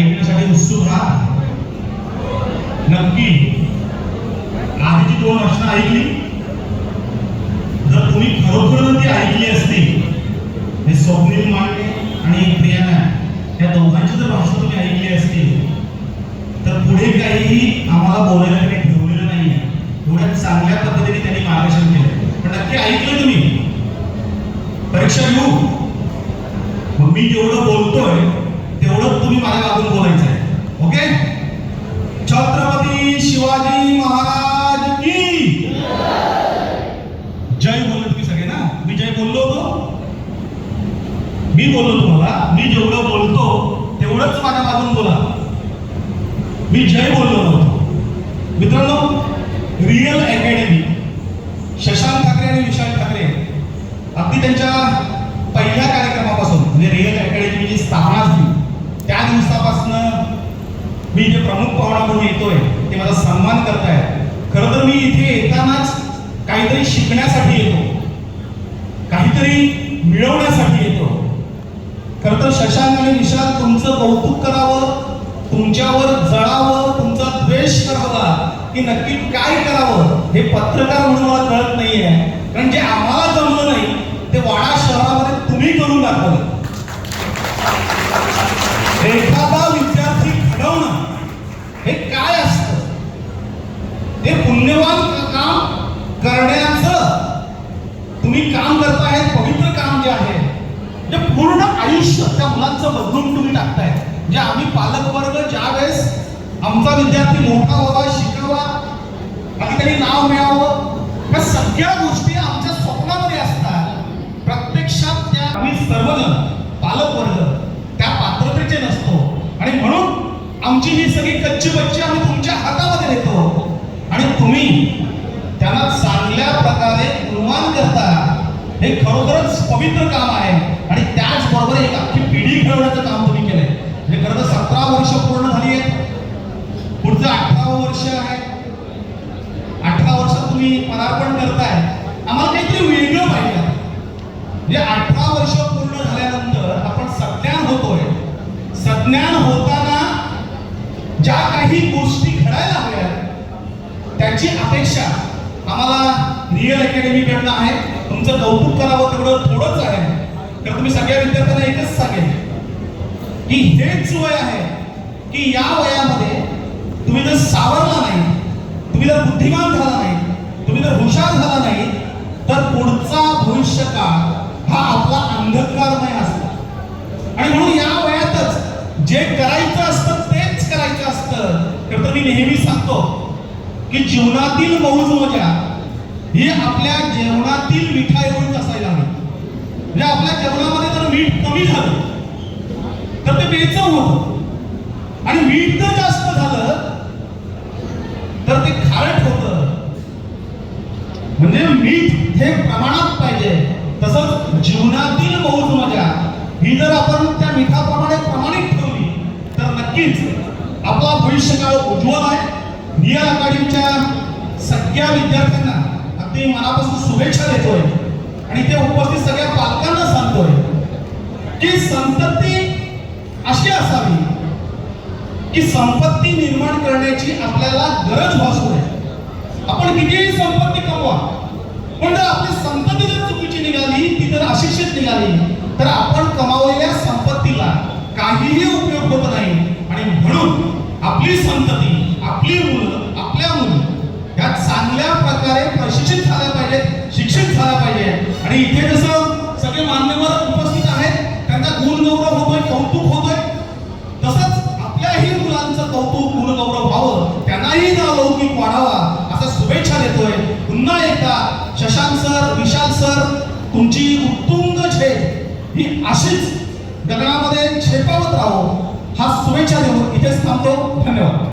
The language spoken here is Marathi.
ऐकण्यासाठी उत्सुक आहात नक्की. आधीची दोन वर्ष ऐकली. जर तुम्ही खरोखर ती ऐकली असती हे स्वप्नील मांडे आणि प्रियाना या दोघांची जर भाषा तुम्ही ऐकली असती तर पुढे काहीही आम्हाला बोलायला काही ठेवलेलं नाही एवढ्या चांगल्या पद्धतीने त्यांनी मार्गदर्शन केलं पण नक्की ऐकलं तुम्ही? परीक्षा घेऊ? मग मी जेवढं बोलतोय तेवढं तुम्ही माझ्या बाजून बोलायचं आहे ओके छत्रपती शिवाजी महाराज की? जय बोललो तुम्ही सगळे ना? मी जय बोललो होतो? मी बोललो तुम्हाला. मी जेवढं बोलतो तेवढंच माझ्या बाजून बोला. मी जय बोललो नव्हतो. मित्रांनो रिअल अकॅडमी शशांक ठाकरे आणि विशाल ठाकरे अगदी त्यांच्या पहिल्या कार्यक्रमापासून म्हणजे रिअल अकॅडमीची स्थापना झाली त्या दिवसापासून मी जे प्रमुख पाहुणा म्हणून येतोय ते माझा सन्मान करतायत. खरं तर मी इथे येतानाच काहीतरी शिकण्यासाठी येतो. काहीतरी मिळवण्यासाठी येतो. खरं तर शशांक आणि निशांत तुमचं कौतुक करावं तुमच्यावर जळावं तुमचा द्वेष करावा की नक्की काय करावं हे पत्रकार म्हणून मला कळत नाहीये. कारण जे आम्हाला जमलं नाही ते वाडा शहरामध्ये तुम्ही करून दाखवलं. एखादा हे पुण्यवान काम करण्याचं तुम्ही काम करताय पवित्र काम जे आहे जे पूर्ण आयुष्य त्या मुलांचं बदलून तुम्ही टाकताय. जे आम्ही पालक वर्ग ज्या वेळेस आमचा विद्यार्थी मोठा व्हावा शिकावा आणि त्यांनी नाव मिळावं या सगळ्या गोष्टी आमच्या स्वप्नामध्ये असतात. प्रत्यक्षात त्या आम्ही सर्वजण पालक वर्ग त्या पात्रतेचे नसतो. आणि म्हणून आमची ही सगळी कच्ची बच्ची आम्ही तुमच्या हातामध्ये देतो आणि तुम्ही त्यांना चांगल्या प्रकारे गुणवान करता हे खरोखरच पवित्र काम आहे. आणि त्याचबरोबर एक अख्खी पिढी घडवण्याचं काम तुम्ही केलंय. म्हणजे खरं तर सतरा वर्ष पूर्ण झाली आहेत. पुढचं अठरावं वर्ष आहे. अठरा वर्षात तुम्ही पदार्पण करताय. आम्हाला काहीतरी वेगळं पाहिजे हे म्हणजे अठरा वर्ष पूर्ण झाल्यानंतर आपण सज्ञान होतोय. सज्ञान होताना ज्या काही गोष्टी याची अपेक्षा आम्हाला रिअल अकॅडमीकडनं आहे. तुमचं कौतुक करावं तेवढं थोडंच आहे. तर तुम्ही सगळ्या विद्यार्थ्यांना एकच सांगेल की हेच वय आहे की या वयामध्ये तुम्ही जर सावरला नाही तुम्ही जर बुद्धिमान झाला नाही तुम्ही जर हुशार झाला नाही तर पुढचा भविष्य काळ हा आपला अंधकारमय असतो. आणि म्हणून या वयातच जे करायचं असतं तेच करायचं असतं. तर मी नेहमी सांगतो की जीवनातील मौज मजा ही आपल्या जेवणातील मिठाईवरून असायला हवी. म्हणजे आपल्या जेवणामध्ये जर मीठ कमी झालं तर ते बेचव होत आणि मीठ जर जास्त झालं तर ते खारट होत. म्हणजे मीठ हे प्रमाणात पाहिजे. तसंच जीवनातील मौज मजा ही जर आपण त्या मिठाप्रमाणे प्रमाणित ठेवली तर नक्कीच आपला भविष्यकाळ उज्ज्वल आहे. सगळ्या विद्यार्थ्यांना अगदी मनापासून शुभेच्छा देतोय. आणि ते उपस्थित सगळ्या पालकांना सांगतोय की संतती अशी असावी की संपत्ती निर्माण करण्याची आपल्याला गरज भासू नये. आपण कितीही संपत्ती कमवा पण जर आपली संपत्ती जर चुकीची निघाली ती जर अशिक्षित निघाली तर आपण कमावलेल्या संपत्तीला काहीही उपयोग होत नाही. आणि म्हणून आपली संतती आपली मुलं आपल्या मुलं ह्या चांगल्या प्रकारे प्रशिक्षित झाल्या पाहिजेत शिक्षित झाला पाहिजे. आणि इथे जसं सगळे मान्यवर उपस्थित आहेत त्यांचा गुणगौरव होतोय कौतुक होतोय. तसंच आपल्याही मुलांचं कौतुक गुणगौरव व्हावं त्यांनाही लौकिक वाढावा असं शुभेच्छा देतोय. पुन्हा एकदा शशांक सर विशाल सर तुमची उत्तुंग झेप ही अशीच गगनामध्ये झेपावत राहो. हा शुभेच्छा देऊन इथेच थांबतो. धन्यवाद.